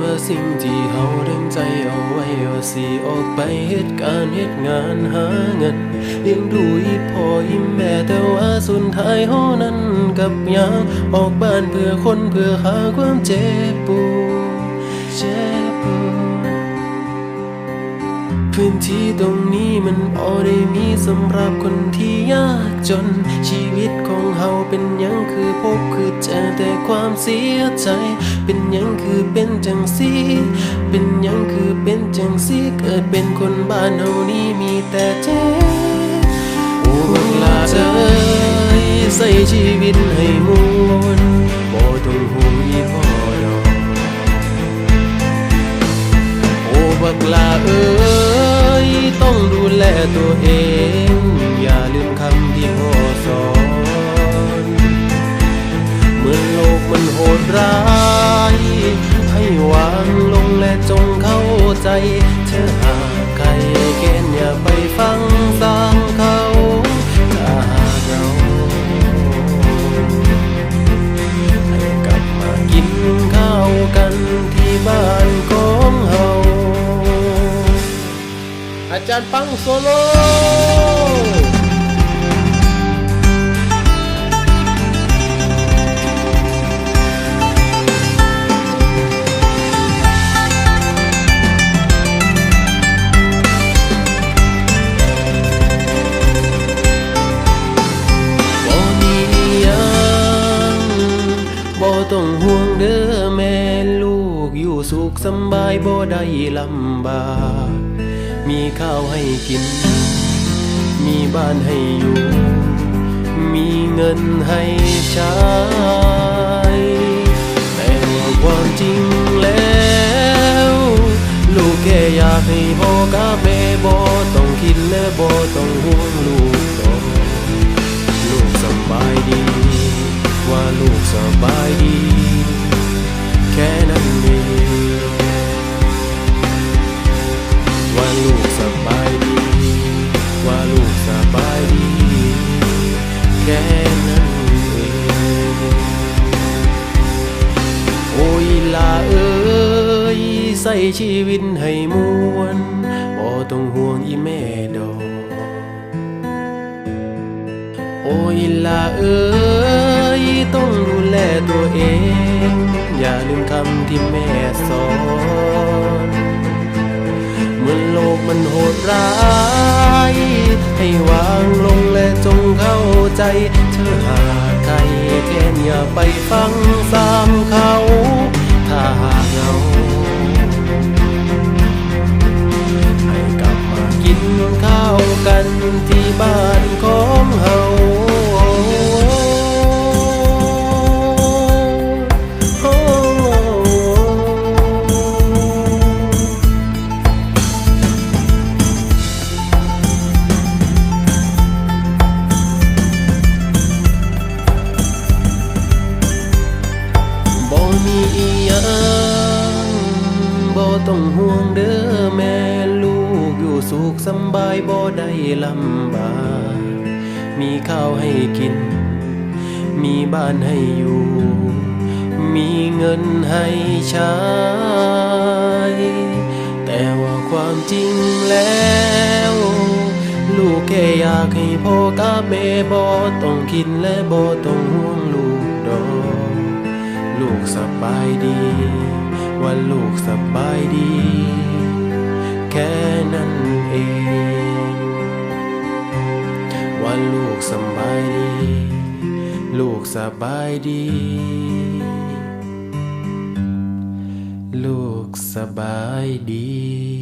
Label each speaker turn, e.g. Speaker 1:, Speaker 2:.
Speaker 1: ว่าสิ่งที่เฮาเร่งใจเอาไว้ว่าสิออกไปเหตุการณ์เหตุงานหาเงินเลี้ยงดูอีพ่ออีแม่แต่ว่าสุดท้ายเฮานั้นกับยังออกบ้านเพื่อคนเพื่อหาความเจ็บปวดเจ็บปวดพื้นที่ตรงนี้มันพอได้มี สำหรับคนที่ยากจน ชีวิตของเฮาเป็นยังคือพบคือเจอแต่ความเสียใจ เป็นยังคือเป็นจังสีเป็นยังคือเป็นจังสีเกิดเป็นคนบ้านเฮานี้มีแต่เจ็บโอ้บักลาเอ้ยใส่ชีวิตให้มวลบ่ต้องห่วงอีพ่อดอกโอ้บักลาเอ้ยต้องดูแลตัวเอง เธอหากใครเกณฑ์อย่าไปฟังสางเขาถ้าหากเราให้กลับมากินข้าวกันที่บ้านของเฮาอาจารย์ปังโซโล ต้องห่วงเด้อแม่ลูกอยู่สุขสบายบ่ได้ลำบากมีข้าวให้กิน มีบ้านให้อยู่ มีเงินให้ใช้แต่ความจริงแล้ว ลูกแค่อยากให้พ่อกับแม่บ่ต้องคิดและบ่ต้องห่วงลูก ชีวิตให้มวลบ่ต้องห่วงอีแม่ดอก โอ้ยลาเอ้ยต้องดูแลตัวเอง อย่าลืมคำที่แม่สอนเมื่อโลกมันโหดร้ายให้วางลงและจงเข้าใจ เธอหากใครแค่อย่าไปฟัง กันที่บ้านของเฮาบ่มีอีหยังบ่ต้องห่วงเด้อ สุขสบายบ่ได้ลำบาก มีข้าวให้กิน มีบ้านให้อยู่ มีเงินให้ใช้ แต่ว่าความจริงแล้ว ลูกแค่อยากให้พ่อกับแม่บ่ต้องคิดและบ่ต้องห่วงลูกดอก ลูกสบายดี ว่าลูกสบายดี แค่นั้น เอง ว่าลูกสบายดี ลูกสบายดี ลูกสบายดี